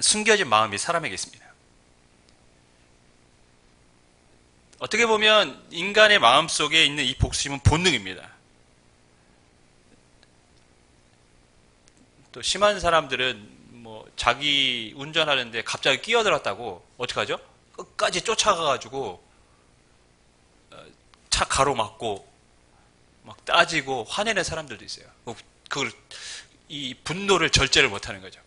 숨겨진 마음이 사람에게 있습니다. 어떻게 보면 인간의 마음 속에 있는 이 복수심은 본능입니다. 또 심한 사람들은 뭐 자기 운전하는데 갑자기 끼어들었다고 어떡하죠? 끝까지 쫓아가가지고 어, 차 가로막고 막 따지고 화내는 사람들도 있어요. 그걸 이 분노를 절제를 못하는 거죠.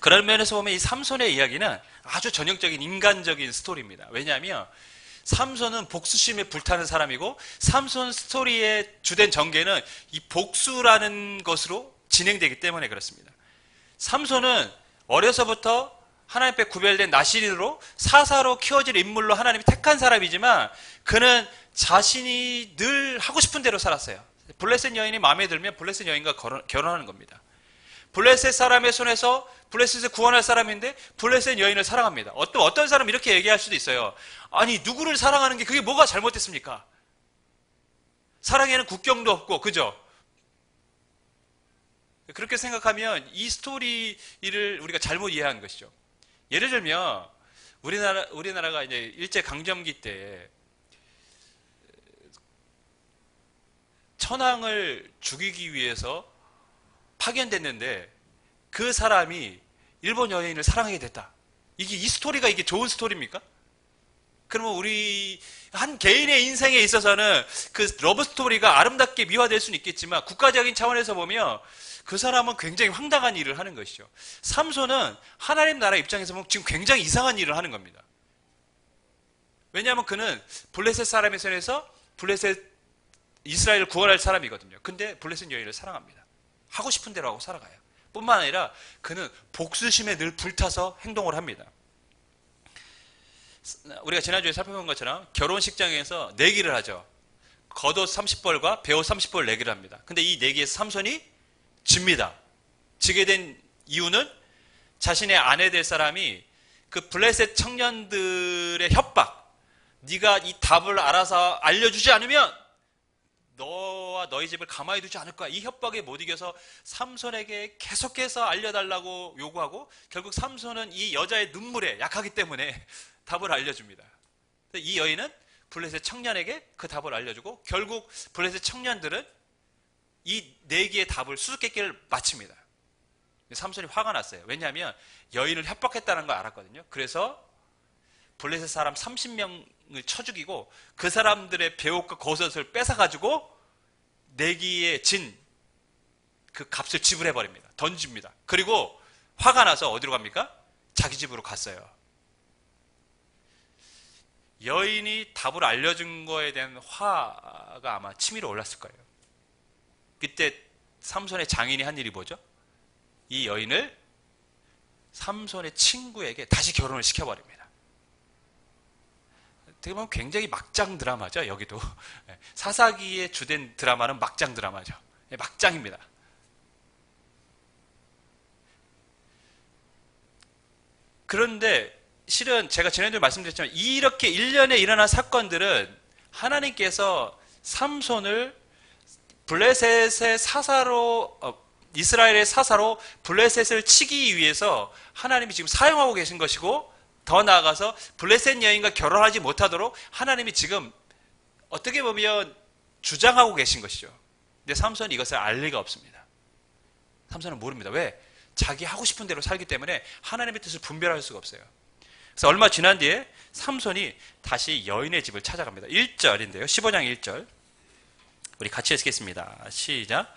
그런 면에서 보면 이 삼손의 이야기는 아주 전형적인 인간적인 스토리입니다. 왜냐하면 삼손은 복수심에 불타는 사람이고 삼손 스토리의 주된 전개는 이 복수라는 것으로 진행되기 때문에 그렇습니다. 삼손은 어려서부터 하나님 앞에 구별된 나시린으로 사사로 키워질 인물로 하나님이 택한 사람이지만 그는 자신이 늘 하고 싶은 대로 살았어요. 블레셋 여인이 마음에 들면 블레셋 여인과 결혼하는 겁니다. 블레셋 사람의 손에서 블레셋을 구원할 사람인데 블레셋 여인을 사랑합니다. 어떤 어떤 사람 이렇게 얘기할 수도 있어요. 아니 누구를 사랑하는 게 그게 뭐가 잘못됐습니까? 사랑에는 국경도 없고 그죠? 그렇게 생각하면 이 스토리를 우리가 잘못 이해한 것이죠. 예를 들면 우리나라 우리나라가 이제 일제 강점기 때 천황을 죽이기 위해서 파견됐는데 그 사람이 일본 여인을 사랑하게 됐다. 이게 이 스토리가 이게 좋은 스토리입니까? 그러면 우리 한 개인의 인생에 있어서는 그 러브 스토리가 아름답게 미화될 수는 있겠지만 국가적인 차원에서 보면 그 사람은 굉장히 황당한 일을 하는 것이죠. 삼손은 하나님 나라 입장에서 보면 지금 굉장히 이상한 일을 하는 겁니다. 왜냐하면 그는 블레셋 사람의 손에서 블레셋 이스라엘을 구원할 사람이거든요. 근데 블레셋 여인을 사랑합니다. 하고 싶은 대로 하고 살아가요. 뿐만 아니라 그는 복수심에 늘 불타서 행동을 합니다. 우리가 지난주에 살펴본 것처럼 결혼식장에서 내기를 하죠. 겉옷 30벌과 배옷 30벌 내기를 합니다. 근데 이 내기에서 삼손이 집니다. 지게 된 이유는 자신의 아내 될 사람이 그 블레셋 청년들의 협박, 네가 이 답을 알아서 알려주지 않으면 너 와 너희 집을 가만히 두지 않을 거야. 이 협박에 못 이겨서 삼손에게 계속해서 알려달라고 요구하고 결국 삼손은 이 여자의 눈물에 약하기 때문에 답을 알려줍니다. 이 여인은 블레셋 청년에게 그 답을 알려주고 결국 블레셋 청년들은 이 네 개의 답을 수수께끼를 마칩니다. 삼손이 화가 났어요. 왜냐하면 여인을 협박했다는 걸 알았거든요. 그래서 블레셋 사람 30명을 쳐 죽이고 그 사람들의 배옷과 겉옷을 뺏어가지고 내기에 진 그 값을 지불해 버립니다. 던집니다. 그리고 화가 나서 어디로 갑니까? 자기 집으로 갔어요. 여인이 답을 알려준 거에 대한 화가 아마 치밀어 올랐을 거예요. 그때 삼손의 장인이 한 일이 뭐죠? 이 여인을 삼손의 친구에게 다시 결혼을 시켜버립니다. 어떻게 보면 굉장히 막장 드라마죠, 여기도. 예, 사사기의 주된 드라마는 막장 드라마죠. 예, 막장입니다. 그런데 실은 제가 지난주에 말씀드렸지만 이렇게 일련에 일어난 사건들은 하나님께서 삼손을 블레셋의 사사로 어, 이스라엘의 사사로 블레셋을 치기 위해서 하나님이 지금 사용하고 계신 것이고 더 나아가서 블레셋 여인과 결혼하지 못하도록 하나님이 지금 어떻게 보면 주장하고 계신 것이죠. 근데 삼손이 이것을 알 리가 없습니다. 삼손은 모릅니다. 왜? 자기 하고 싶은 대로 살기 때문에 하나님의 뜻을 분별할 수가 없어요. 그래서 얼마 지난 뒤에 삼손이 다시 여인의 집을 찾아갑니다. 1절인데요. 15장 1절. 우리 같이 읽겠습니다. 시작.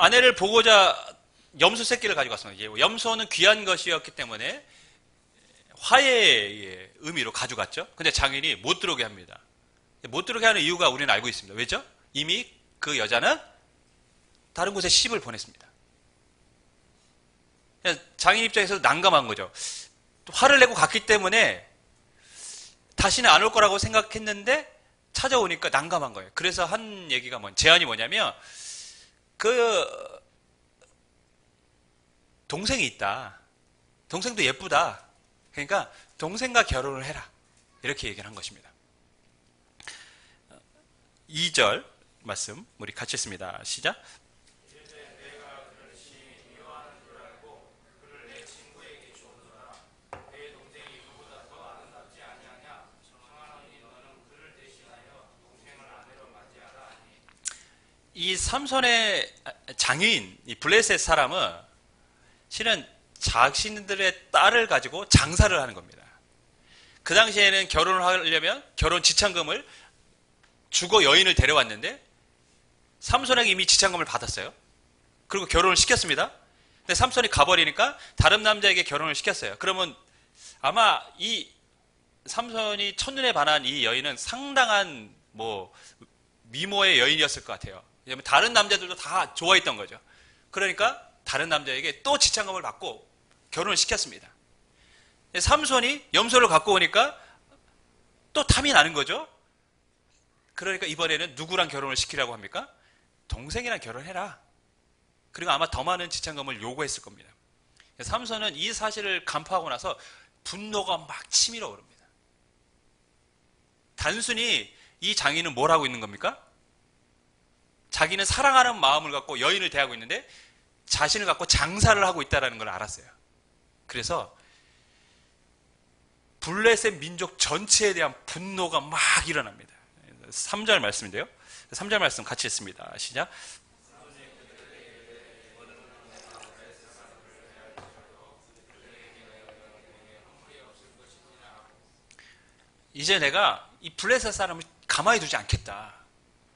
아내를 보고자 염소 새끼를 가지고 왔습니다. 염소는 귀한 것이었기 때문에 화해의 의미로 가져갔죠. 근데 장인이 못 들어오게 합니다. 못 들어오게 하는 이유가 우리는 알고 있습니다. 왜죠? 이미 그 여자는 다른 곳에 시집을 보냈습니다. 장인 입장에서 난감한 거죠. 화를 내고 갔기 때문에 다시는 안 올 거라고 생각했는데 찾아오니까 난감한 거예요. 그래서 한 얘기가 뭐, 제안이 뭐냐면, 그, 동생이 있다. 동생도 예쁘다. 그러니까 동생과 결혼을 해라. 이렇게 얘기를 한 것입니다. 2절 말씀 우리 같이 했습니다. 시작. 이 삼손의 장인, 이 블레셋 사람은 실은 자신들의 딸을 가지고 장사를 하는 겁니다. 그 당시에는 결혼을 하려면 결혼 지참금을 주고 여인을 데려왔는데 삼손에게 이미 지참금을 받았어요. 그리고 결혼을 시켰습니다. 근데 삼손이 가버리니까 다른 남자에게 결혼을 시켰어요. 그러면 아마 이 삼손이 첫눈에 반한 이 여인은 상당한 뭐 미모의 여인이었을 것 같아요. 왜냐면 다른 남자들도 다 좋아했던 거죠. 그러니까 다른 남자에게 또 지참금을 받고 결혼을 시켰습니다. 삼손이 염소를 갖고 오니까 또 탐이 나는 거죠. 그러니까 이번에는 누구랑 결혼을 시키라고 합니까? 동생이랑 결혼해라. 그리고 아마 더 많은 지참금을 요구했을 겁니다. 삼손은 이 사실을 간파하고 나서 분노가 막 치밀어 오릅니다. 단순히 이 장인은 뭘 하고 있는 겁니까? 자기는 사랑하는 마음을 갖고 여인을 대하고 있는데 자신을 갖고 장사를 하고 있다는 걸 알았어요. 그래서 블레셋 민족 전체에 대한 분노가 막 일어납니다. 3절 말씀인데요. 3절 말씀 같이 했습니다. 시작. 이제 내가 이 블레셋 사람을 가만히 두지 않겠다.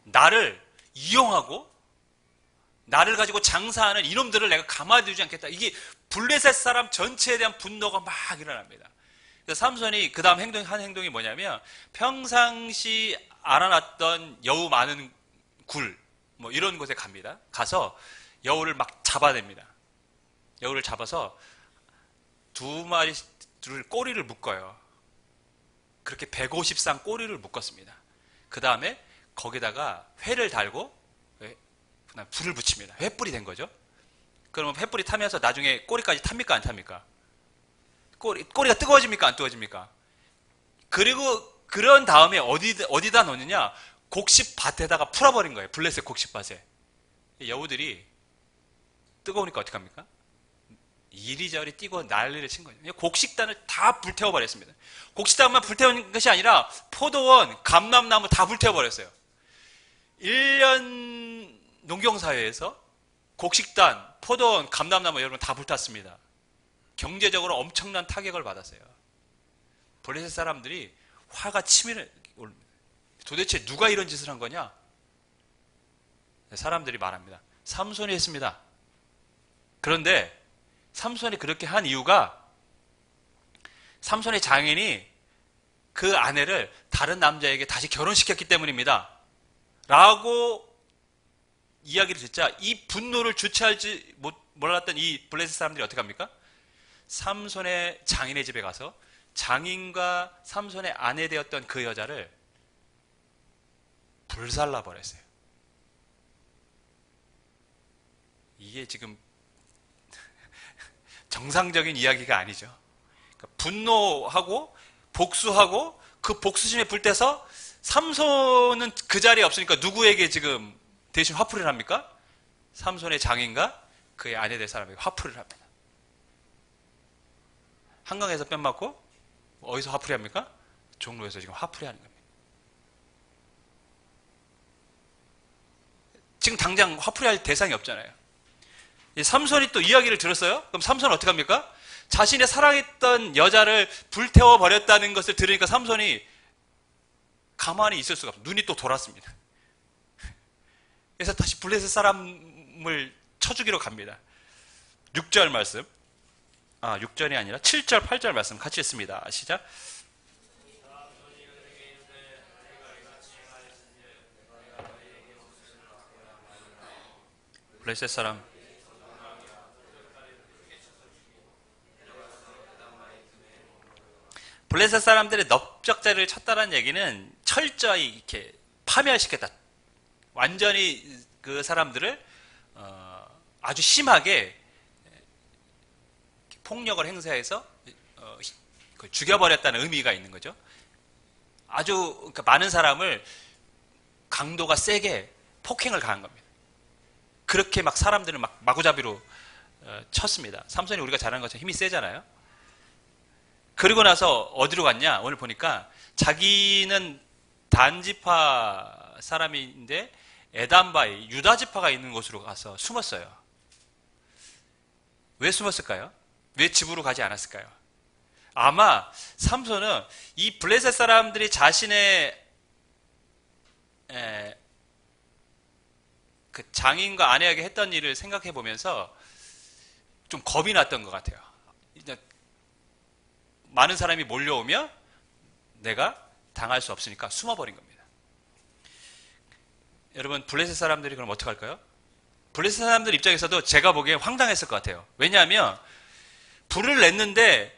나를 이용하고 나를 가지고 장사하는 이놈들을 내가 가만히 두지 않겠다. 이게 블레셋 사람 전체에 대한 분노가 막 일어납니다. 삼손이 그 다음 행동, 한 행동이 뭐냐면 평상시 알아놨던 여우 많은 굴, 뭐 이런 곳에 갑니다. 가서 여우를 막 잡아냅니다. 여우를 잡아서 두 마리, 둘 꼬리를 묶어요. 그렇게 150쌍 꼬리를 묶었습니다. 그 다음에 거기다가 회를 달고 불을 붙입니다. 횃불이 된 거죠. 그러면 횃불이 타면서 나중에 꼬리까지 탑니까 안 탑니까? 꼬리, 꼬리가 뜨거워집니까 안 뜨거워집니까? 그리고 그런 다음에 어디, 어디다 넣느냐? 곡식 밭에다가 풀어버린 거예요. 블레셋 곡식 밭에. 여우들이 뜨거우니까 어떡합니까? 이리저리 뛰고 난리를 친 거죠. 곡식단을 다 불태워버렸습니다. 곡식단만 불태운 것이 아니라 포도원, 감람나무 다 불태워버렸어요. 1년 농경사회에서 곡식단, 포도원, 감람나무 여러분 다 불탔습니다. 경제적으로 엄청난 타격을 받았어요. 블레셋 사람들이 화가 치밀해. 도대체 누가 이런 짓을 한 거냐? 사람들이 말합니다. 삼손이 했습니다. 그런데 삼손이 그렇게 한 이유가 삼손의 장인이 그 아내를 다른 남자에게 다시 결혼시켰기 때문입니다. 라고 이야기를 듣자 이 분노를 주체할지 몰랐던 이 블레셋 사람들이 어떻게 합니까? 삼손의 장인의 집에 가서 장인과 삼손의 아내 되었던 그 여자를 불살라 버렸어요. 이게 지금 정상적인 이야기가 아니죠. 그러니까 분노하고 복수하고 그 복수심에 불때서 삼손은 그 자리에 없으니까 누구에게 지금 대신 화풀이를 합니까? 삼손의 장인과 그의 아내 될 사람에게 화풀이를 합니다. 한강에서 뺨 맞고 어디서 화풀이 합니까? 종로에서 지금 화풀이 하는 겁니다. 지금 당장 화풀이 할 대상이 없잖아요. 삼손이 또 이야기를 들었어요? 그럼 삼손은 어떻게 합니까? 자신의 사랑했던 여자를 불태워 버렸다는 것을 들으니까 삼손이 가만히 있을 수가 없어요. 눈이 또 돌았습니다. 그래서 다시 블레셋 사람을 쳐주기로 갑니다. 6절 말씀. 아, 6절이 아니라 7절, 8절 말씀 같이 했습니다. 시작. 블레셋 사람 블레셋 사람들의 넓적자를 쳤다는 얘기는 철저히 이렇게 파멸시켰다. 완전히 그 사람들을 어, 아주 심하게 폭력을 행사해서 어, 그 죽여버렸다는 의미가 있는 거죠. 아주 그러니까 많은 사람을 강도가 세게 폭행을 가한 겁니다. 그렇게 막 사람들을 막 마구잡이로 어, 쳤습니다. 삼손이 우리가 잘하는 것처럼 힘이 세잖아요. 그리고 나서 어디로 갔냐? 오늘 보니까 자기는 단지파 사람인데 에담바이 유다지파가 있는 곳으로 가서 숨었어요. 왜 숨었을까요? 왜 집으로 가지 않았을까요? 아마 삼손은 이 블레셋 사람들이 자신의 에, 그 장인과 아내에게 했던 일을 생각해 보면서 좀 겁이 났던 것 같아요. 많은 사람이 몰려오면 내가 당할 수 없으니까 숨어버린 겁니다. 여러분 블레셋 사람들이 그럼 어떻게 할까요? 블레셋 사람들 입장에서도 제가 보기엔 황당했을 것 같아요. 왜냐하면 불을 냈는데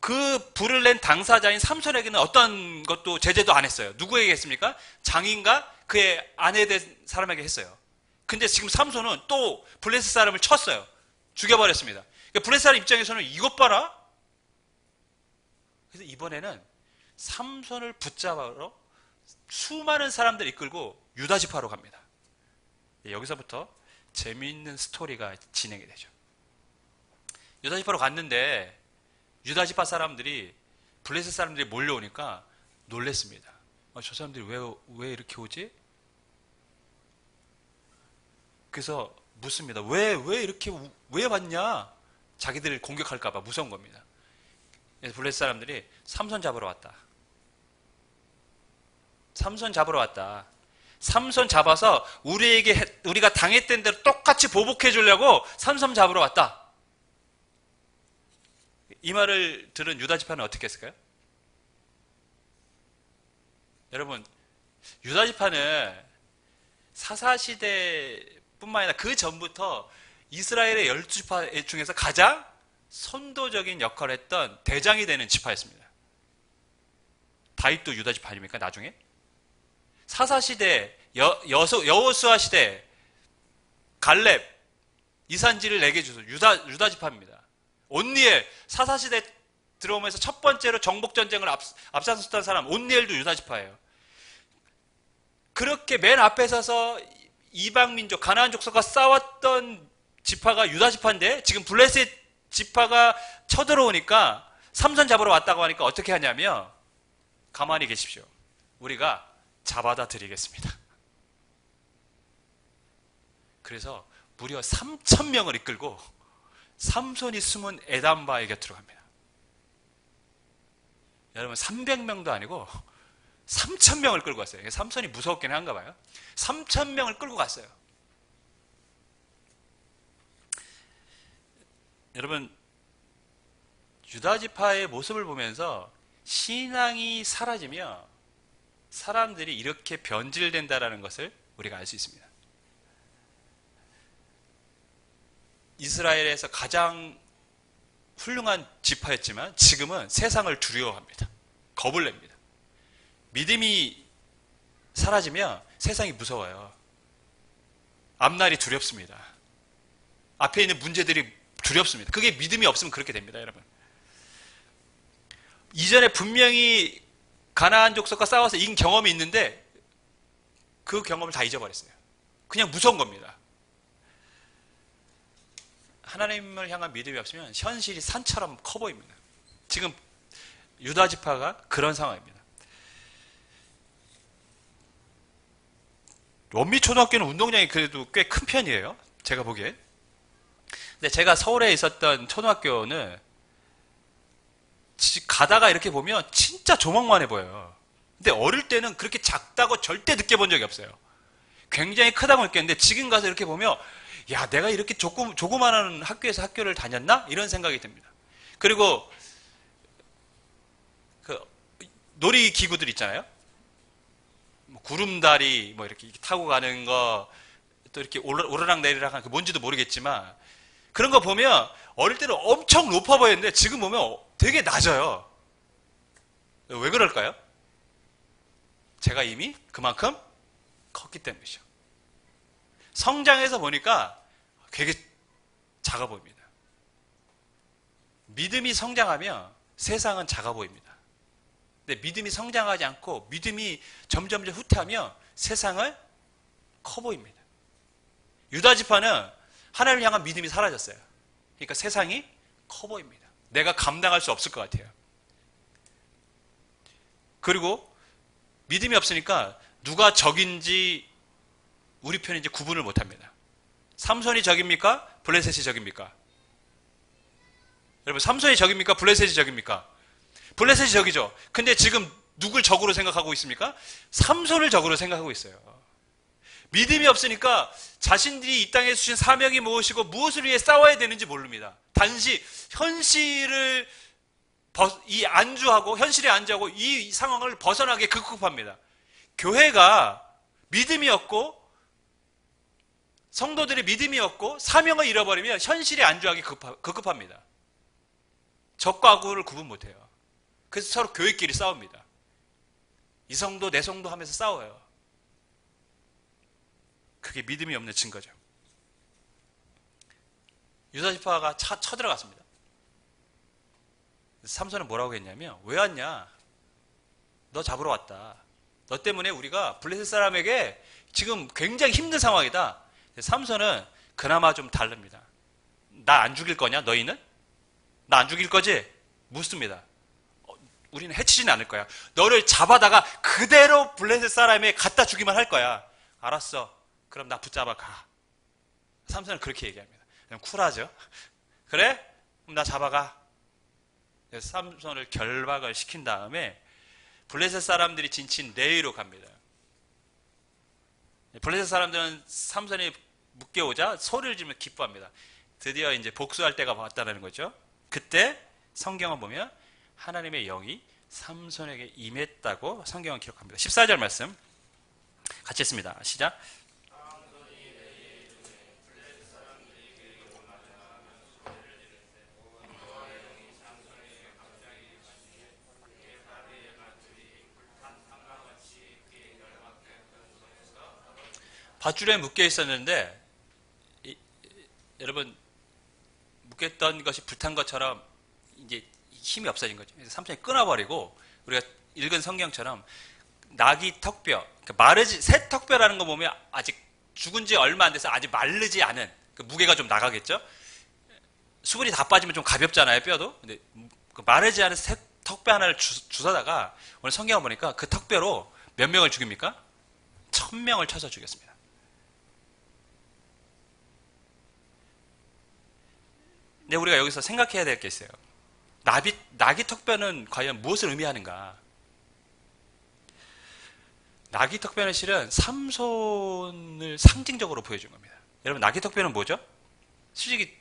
그 불을 낸 당사자인 삼손에게는 어떤 것도 제재도 안 했어요. 누구에게 했습니까? 장인과 그의 아내 된 사람에게 했어요. 근데 지금 삼손은 또 블레셋 사람을 쳤어요. 죽여버렸습니다. 그러니까 블레셋 사람 입장에서는 이것 봐라. 그래서 이번에는 삼손을 붙잡으러 수많은 사람들 이끌고 유다 지파로 갑니다. 예, 여기서부터 재미있는 스토리가 진행이 되죠. 유다 지파로 갔는데 유다 지파 사람들이 블레셋 사람들이 몰려오니까 놀랬습니다. 어, 저 사람들이 왜, 왜 이렇게 오지? 그래서 묻습니다. 왜, 왜 이렇게, 왜 왔냐? 자기들을 공격할까봐 무서운 겁니다. 그래서 블레셋 사람들이 삼손 잡으러 왔다. 삼손 잡으러 왔다. 삼손 잡아서 우리에게 우리가 당했던 대로 똑같이 보복해 주려고 삼손 잡으러 왔다. 이 말을 들은 유다 지파는 어떻게 했을까요? 여러분 유다 지파는 사사 시대뿐만 아니라 그 전부터 이스라엘의 열두 지파 중에서 가장 선도적인 역할을 했던 대장이 되는 지파였습니다. 다윗도 유다 지파 아닙니까? 나중에 사사 시대, 여, 여소, 여호수아 시대, 갈렙, 이산지를 내게 주소 유다 유다 지파입니다. 온니엘 사사 시대 들어오면서 첫 번째로 정복 전쟁을 앞, 앞장섰던 사람 온니엘도 유다 지파예요. 그렇게 맨 앞에 서서 이방 민족 가나안 족속과 싸웠던 지파가 유다 지파인데 지금 블레셋 지파가 쳐들어오니까 삼선 잡으러 왔다고 하니까 어떻게 하냐면 가만히 계십시오. 우리가 잡아다 드리겠습니다. 그래서 무려 3천 명을 이끌고 삼손이 숨은 에담바에 곁으로 갑니다. 여러분 300명도 아니고 3천 명을 끌고 갔어요. 삼손이 무섭긴 한가 봐요. 3천 명을 끌고 갔어요. 여러분 유다 지파의 모습을 보면서 신앙이 사라지며 사람들이 이렇게 변질된다라는 것을 우리가 알 수 있습니다. 이스라엘에서 가장 훌륭한 지파였지만 지금은 세상을 두려워합니다. 겁을 냅니다. 믿음이 사라지면 세상이 무서워요. 앞날이 두렵습니다. 앞에 있는 문제들이 두렵습니다. 그게 믿음이 없으면 그렇게 됩니다, 여러분. 이전에 분명히 가나안 족속과 싸워서 이긴 경험이 있는데 그 경험을 다 잊어버렸어요. 그냥 무서운 겁니다. 하나님을 향한 믿음이 없으면 현실이 산처럼 커 보입니다. 지금 유다 지파가 그런 상황입니다. 원미 초등학교는 운동량이 그래도 꽤 큰 편이에요. 제가 보기엔. 근데 제가 서울에 있었던 초등학교는 가다가 이렇게 보면 진짜 조망만해 보여요. 근데 어릴 때는 그렇게 작다고 절대 느껴본 적이 없어요. 굉장히 크다고 느꼈는데 지금 가서 이렇게 보면 야 내가 이렇게 조금 조그마한 학교에서 학교를 다녔나 이런 생각이 듭니다. 그리고 그 놀이 기구들 있잖아요. 뭐 구름다리 뭐 이렇게 타고 가는 거 또 이렇게 오르락 내리락 하는 그 뭔지도 모르겠지만 그런 거 보면 어릴 때는 엄청 높아 보였는데 지금 보면 되게 낮아요. 왜 그럴까요? 제가 이미 그만큼 컸기 때문이죠. 성장해서 보니까 되게 작아 보입니다. 믿음이 성장하면 세상은 작아 보입니다. 근데 믿음이 성장하지 않고 믿음이 점점 후퇴하며 세상을 커 보입니다. 유다 지파는 하나님을 향한 믿음이 사라졌어요. 그러니까 세상이 커 보입니다. 내가 감당할 수 없을 것 같아요. 그리고 믿음이 없으니까 누가 적인지 우리 편인지 구분을 못 합니다. 삼손이 적입니까? 블레셋이 적입니까? 여러분, 삼손이 적입니까? 블레셋이 적입니까? 블레셋이 적이죠. 근데 지금 누굴 적으로 생각하고 있습니까? 삼손을 적으로 생각하고 있어요. 믿음이 없으니까 자신들이 이 땅에 주신 사명이 무엇이고 무엇을 위해 싸워야 되는지 모릅니다. 단지 현실을 이 안주하고 현실에 안주하고 이 상황을 벗어나게 급급합니다. 교회가 믿음이 없고 성도들의 믿음이 없고 사명을 잃어버리면 현실에 안주하기 급급합니다. 적과 악을 구분 못해요. 그래서 서로 교회끼리 싸웁니다. 이 성도 내 성도 하면서 싸워요. 그게 믿음이 없는 증거죠. 유다지파가 차, 쳐들어갔습니다. 삼손은 뭐라고 했냐면 왜 왔냐? 너 잡으러 왔다. 너 때문에 우리가 블레셋 사람에게 지금 굉장히 힘든 상황이다. 삼손은 그나마 좀 다릅니다. 나 안 죽일 거냐? 너희는? 나 안 죽일 거지? 묻습니다. 어, 우리는 해치지는 않을 거야. 너를 잡아다가 그대로 블레셋 사람에 갖다 주기만 할 거야. 알았어. 그럼 나 붙잡아 가. 삼손은 그렇게 얘기합니다. 그냥 쿨하죠. 그래? 그럼 나 잡아가. 삼손을 결박을 시킨 다음에 블레셋 사람들이 진친 레이로 갑니다. 블레셋 사람들은 삼손이 묶여오자 소리를 지르며 기뻐합니다. 드디어 이제 복수할 때가 왔다는 거죠. 그때 성경을 보면 하나님의 영이 삼손에게 임했다고 성경은 기록합니다. 14절 말씀 같이 했습니다. 시작. 밧줄에 묶여 있었는데 이, 여러분 묶였던 것이 불탄 것처럼 이제 힘이 없어진 거죠. 그래서 삼손이 끊어버리고 우리가 읽은 성경처럼 낙이 턱뼈, 그러니까 마르지 새 턱뼈라는 거 보면 아직 죽은 지 얼마 안 돼서 아직 마르지 않은 그 무게가 좀 나가겠죠. 수분이 다 빠지면 좀 가볍잖아요 뼈도. 근데 그 마르지 않은 새 턱뼈 하나를 주, 주워다가 오늘 성경을 보니까 그 턱뼈로 몇 명을 죽입니까? 천 명을 쳐서 죽였습니다. 근데 우리가 여기서 생각해야 될 게 있어요. 나비, 나귀 턱뼈는 과연 무엇을 의미하는가? 나귀 턱뼈는 실은 삼손을 상징적으로 보여준 겁니다. 여러분, 나귀 턱뼈는 뭐죠? 솔직히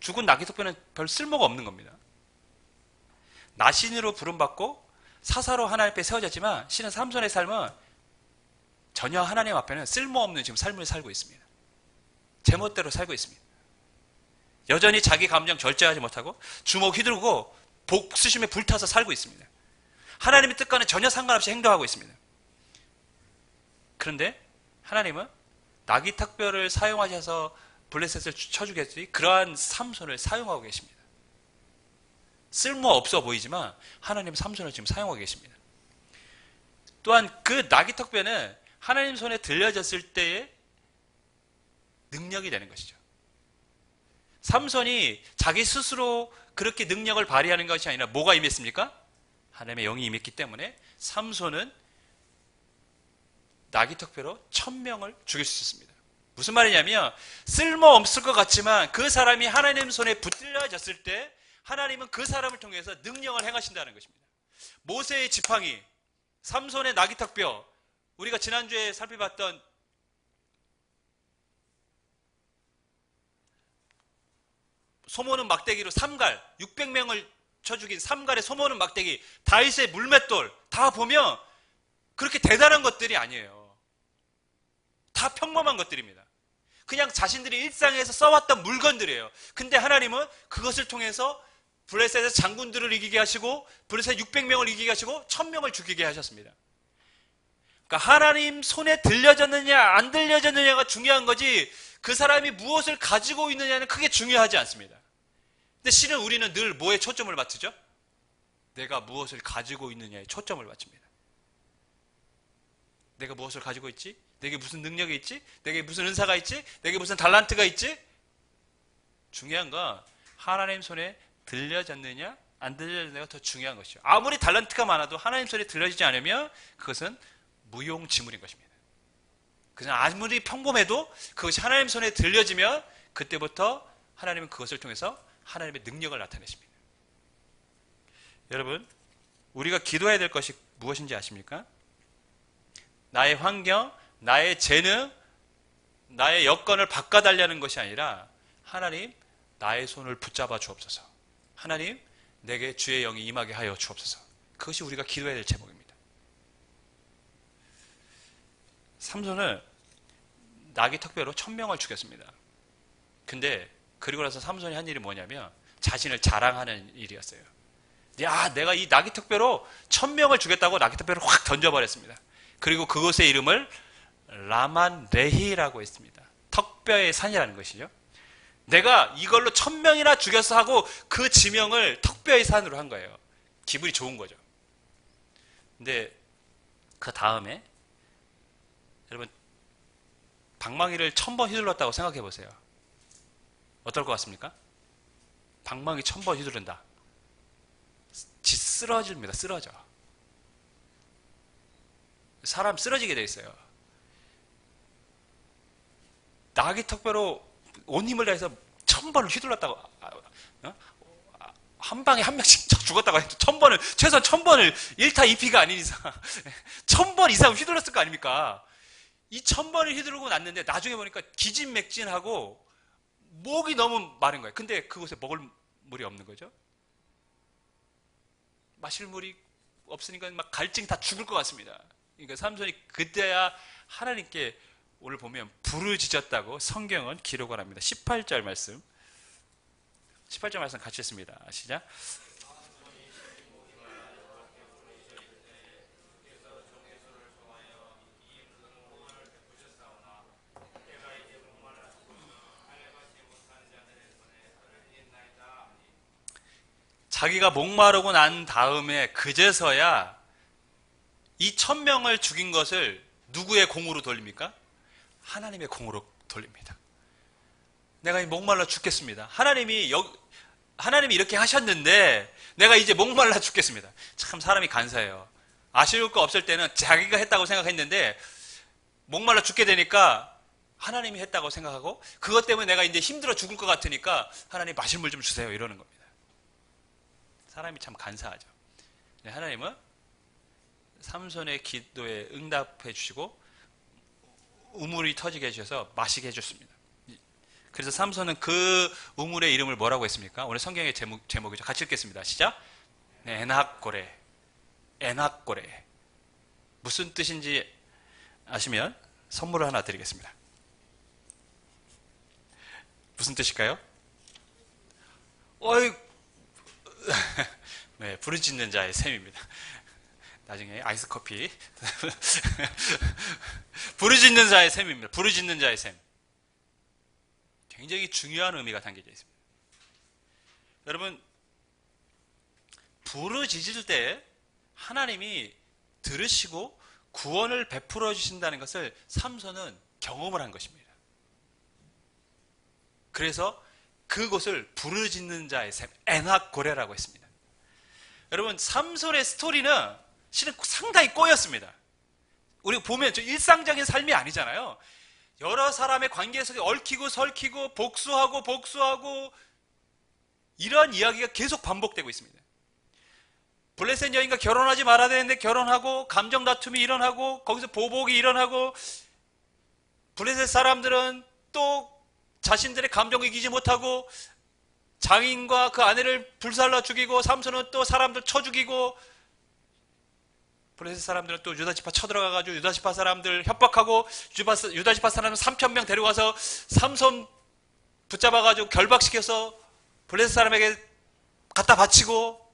죽은 나귀 턱뼈는 별 쓸모가 없는 겁니다. 나신으로 부름받고 사사로 하나님 앞에 세워졌지만 실은 삼손의 삶은 전혀 하나님 앞에는 쓸모없는 지금 삶을 살고 있습니다. 제멋대로 살고 있습니다. 여전히 자기 감정 절제하지 못하고 주먹 휘두르고 복수심에 불타서 살고 있습니다. 하나님의 뜻과는 전혀 상관없이 행동하고 있습니다. 그런데 하나님은 나귀 탁별을 사용하셔서 블레셋을 쳐주겠으니 그러한 삼손을 사용하고 계십니다. 쓸모 없어 보이지만 하나님 삼손을 지금 사용하고 계십니다. 또한 그 나귀 턱뼈는 하나님 손에 들려졌을 때의 능력이 되는 것이죠. 삼손이 자기 스스로 그렇게 능력을 발휘하는 것이 아니라 뭐가 임했습니까? 하나님의 영이 임했기 때문에 삼손은 나귀 턱표로 천 명을 죽일 수 있었습니다. 무슨 말이냐면 쓸모없을 것 같지만 그 사람이 하나님 손에 붙들려졌을 때 하나님은 그 사람을 통해서 능력을 행하신다는 것입니다. 모세의 지팡이, 삼손의 나귀 턱뼈, 우리가 지난주에 살펴봤던 소모는 막대기로 삼갈 600명을 쳐 죽인 삼갈의 소모는 막대기 다윗의 물맷돌 다 보면 그렇게 대단한 것들이 아니에요. 다 평범한 것들입니다. 그냥 자신들이 일상에서 써왔던 물건들이에요. 근데 하나님은 그것을 통해서 블레셋의 장군들을 이기게 하시고 블레셋 600명을 이기게 하시고 1000명을 죽이게 하셨습니다. 그러니까 하나님 손에 들려졌느냐 안 들려졌느냐가 중요한 거지 그 사람이 무엇을 가지고 있느냐는 크게 중요하지 않습니다. 근데 실은 우리는 늘 뭐에 초점을 맞추죠? 내가 무엇을 가지고 있느냐에 초점을 맞춥니다. 내가 무엇을 가지고 있지? 내게 무슨 능력이 있지? 내게 무슨 은사가 있지? 내게 무슨 달란트가 있지? 중요한 건 하나님 손에 들려졌느냐 안 들려졌느냐가 더 중요한 것이죠. 아무리 달란트가 많아도 하나님 손에 들려지지 않으면 그것은 무용지물인 것입니다. 그냥 아무리 평범해도 그것이 하나님 손에 들려지면 그때부터 하나님은 그것을 통해서 하나님의 능력을 나타내십니다. 여러분, 우리가 기도해야 될 것이 무엇인지 아십니까? 나의 환경, 나의 재능, 나의 여건을 바꿔달라는 것이 아니라 하나님, 나의 손을 붙잡아 주옵소서. 하나님, 내게 주의 영이 임하게 하여 주옵소서. 그것이 우리가 기도해야 될 제목입니다. 삼손은 낙이 턱뼈로 천명을 죽였습니다. 근데 그리고 나서 삼손이 한 일이 뭐냐면 자신을 자랑하는 일이었어요. 야, 내가 이 낙이 턱뼈로 천명을 죽였다고 낙이 턱뼈를 확 던져버렸습니다. 그리고 그곳의 이름을 라만 레히라고 했습니다. 턱뼈의 산이라는 것이죠. 내가 이걸로 천명이나 죽였어 하고 그 지명을 턱뼈의 산으로 한 거예요. 기분이 좋은 거죠. 근데 그 다음에 여러분 방망이를 천번 휘둘렀다고 생각해 보세요. 어떨 것 같습니까? 방망이 천번 휘두른다. 지 쓰러집니다. 쓰러져. 사람 쓰러지게 돼 있어요. 낙이 턱뼈로 온 힘을 다해서 천 번을 휘둘렀다고 아, 어? 한 방에 한 명씩 죽었다고 해도 천 번을 최소한 천 번을 1타 2피가 아닌 이상 천 번 이상 휘둘렀을 거 아닙니까? 이 천 번을 휘두르고 났는데 나중에 보니까 기진맥진하고 목이 너무 마른 거예요. 근데 그곳에 먹을 물이 없는 거죠. 마실 물이 없으니까 막 갈증 다 죽을 것 같습니다. 그러니까 삼손이 그때야 하나님께 오늘 보면 부르짖었다고 성경은 기록을 합니다. 18절 말씀. 18절 말씀 같이 했습니다. 시작. 자기가 목마르고 난 다음에 그제서야 이 천명을 죽인 것을 누구의 공으로 돌립니까? 하나님의 공으로 돌립니다. 내가 목말라 죽겠습니다. 하나님이 여, 하나님이 이렇게 하셨는데 내가 이제 목말라 죽겠습니다. 참 사람이 간사해요. 아쉬울 거 없을 때는 자기가 했다고 생각했는데 목말라 죽게 되니까 하나님이 했다고 생각하고 그것 때문에 내가 이제 힘들어 죽을 것 같으니까 하나님 마실 물 좀 주세요 이러는 겁니다. 사람이 참 간사하죠. 하나님은 삼손의 기도에 응답해 주시고 우물이 터지게 해주셔서 마시게 해줬습니다. 그래서 삼손은 그 우물의 이름을 뭐라고 했습니까? 오늘 성경의 제목, 제목이죠. 같이 읽겠습니다. 시작. 네, 에낙고레. 에낙고레. 무슨 뜻인지 아시면 선물을 하나 드리겠습니다. 무슨 뜻일까요? 어이, 네, 부르짖는 자의 셈입니다. 나중에 아이스 커피. 부르짖는 자의 셈입니다. 부르짖는 자의 셈. 굉장히 중요한 의미가 담겨져 있습니다. 여러분, 부르짖을 때 하나님이 들으시고 구원을 베풀어 주신다는 것을 삼손은 경험을 한 것입니다. 그래서 그곳을 부르짖는 자의 셈, 에낙고레라고 했습니다. 여러분, 삼손의 스토리는 실은 상당히 꼬였습니다. 우리 보면 저 일상적인 삶이 아니잖아요. 여러 사람의 관계에서 얽히고 설키고 복수하고 복수하고 이러한 이야기가 계속 반복되고 있습니다. 블레셋 여인과 결혼하지 말아야 되는데 결혼하고 감정 다툼이 일어나고 거기서 보복이 일어나고 블레셋 사람들은 또 자신들의 감정을 이기지 못하고 장인과 그 아내를 불살라 죽이고 삼손은 또 사람들 쳐 죽이고 블레셋 사람들은 또 유다지파 쳐들어가가지고 유다지파 사람들 협박하고 유다지파 사람 3천 명 데려가서 삼손 붙잡아가지고 결박시켜서 블레셋 사람에게 갖다 바치고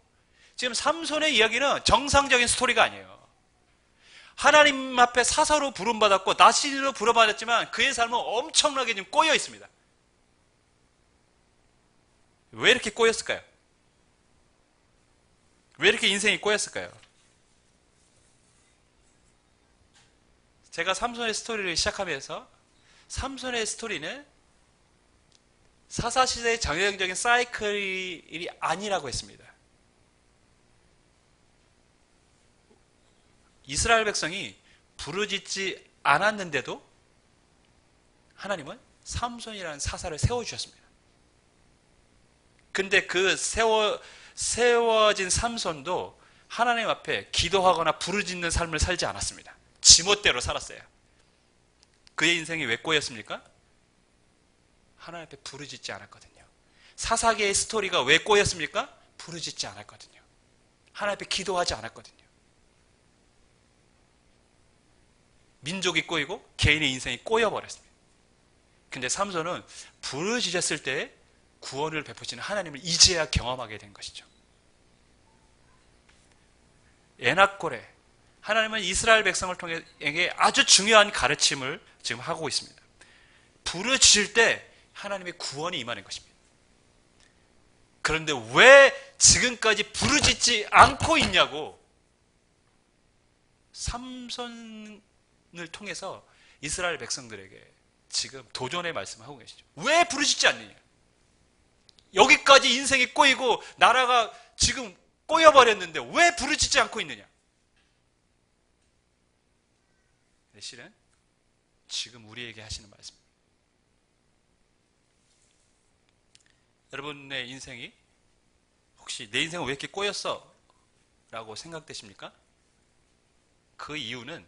지금 삼손의 이야기는 정상적인 스토리가 아니에요. 하나님 앞에 사서로 부름받았고 나시로 부름받았지만 그의 삶은 엄청나게 지금 꼬여 있습니다. 왜 이렇게 꼬였을까요? 왜 이렇게 인생이 꼬였을까요? 제가 삼손의 스토리를 시작하면서 삼손의 스토리는 사사시대의 정형적인 사이클이 아니라고 했습니다. 이스라엘 백성이 부르짖지 않았는데도 하나님은 삼손이라는 사사를 세워주셨습니다. 근데 그 세워, 세워진 삼손도 하나님 앞에 기도하거나 부르짖는 삶을 살지 않았습니다. 지멋대로 살았어요. 그의 인생이 왜 꼬였습니까? 하나님 앞에 부르짖지 않았거든요. 사사계의 스토리가 왜 꼬였습니까? 부르짖지 않았거든요. 하나님 앞에 기도하지 않았거든요. 민족이 꼬이고 개인의 인생이 꼬여버렸습니다. 근데 삼손은 부르짖었을 때 구원을 베푸시는 하나님을 이제야 경험하게 된 것이죠. 에낙골에 하나님은 이스라엘 백성을 통해 아주 중요한 가르침을 지금 하고 있습니다. 부르짖을 때 하나님의 구원이 임하는 것입니다. 그런데 왜 지금까지 부르짖지 않고 있냐고 삼손을 통해서 이스라엘 백성들에게 지금 도전의 말씀을 하고 계시죠. 왜 부르짖지 않느냐? 여기까지 인생이 꼬이고 나라가 지금 꼬여버렸는데 왜 부르짖지 않고 있느냐? 실은 지금 우리에게 하시는 말씀입니다. 여러분의 인생이 혹시 내 인생은 왜 이렇게 꼬였어? 라고 생각되십니까? 그 이유는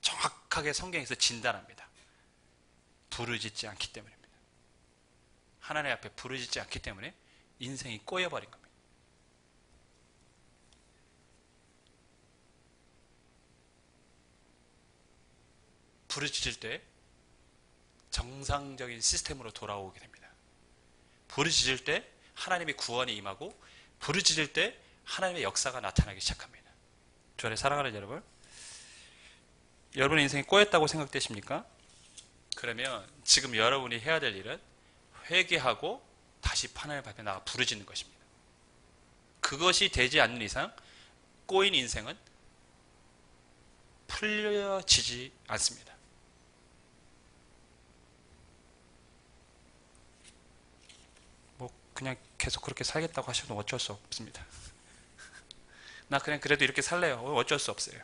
정확하게 성경에서 진단합니다. 부르짖지 않기 때문입니다. 하나님 앞에 부르짖지 않기 때문에 인생이 꼬여버린 겁니다. 부르짖을 때 정상적인 시스템으로 돌아오게 됩니다. 부르짖을 때 하나님의 구원이 임하고 부르짖을 때 하나님의 역사가 나타나기 시작합니다. 주 안에 사랑하는 여러분, 여러분의 인생이 꼬였다고 생각되십니까? 그러면 지금 여러분이 해야 될 일은 회개하고 다시 하나님 앞에 나가 부르짖는 것입니다. 그것이 되지 않는 이상 꼬인 인생은 풀려지지 않습니다. 뭐 그냥 계속 그렇게 살겠다고 하셔도 어쩔 수 없습니다. 나 그냥 그래도 이렇게 살래요. 어쩔 수 없어요.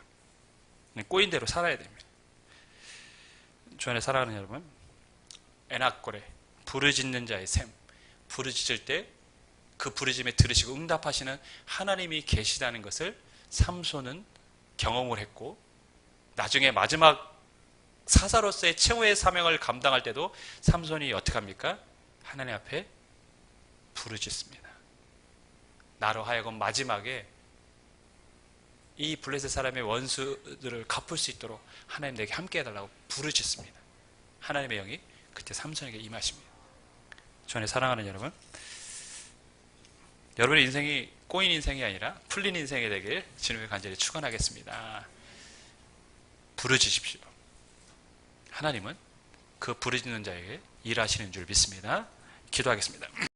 꼬인 대로 살아야 됩니다. 주 안에 살아가는 여러분, 에낙골에 부르짖는 자의 샘, 부르짖을 때 그 부르짖에 들으시고 응답하시는 하나님이 계시다는 것을 삼손은 경험을 했고 나중에 마지막 사사로서의 최후의 사명을 감당할 때도 삼손이 어떻게 합니까? 하나님 앞에 부르짖습니다. 나로 하여금 마지막에 이 블레셋 사람의 원수들을 갚을 수 있도록 하나님 내게 함께 해달라고 부르짖습니다. 하나님의 영이 그때 삼손에게 임하십니다. 전에 사랑하는 여러분, 여러분의 인생이 꼬인 인생이 아니라 풀린 인생이 되길 주님의 간절히 축원하겠습니다. 부르짖십시오. 하나님은 그 부르짖는 자에게 일하시는 줄 믿습니다. 기도하겠습니다.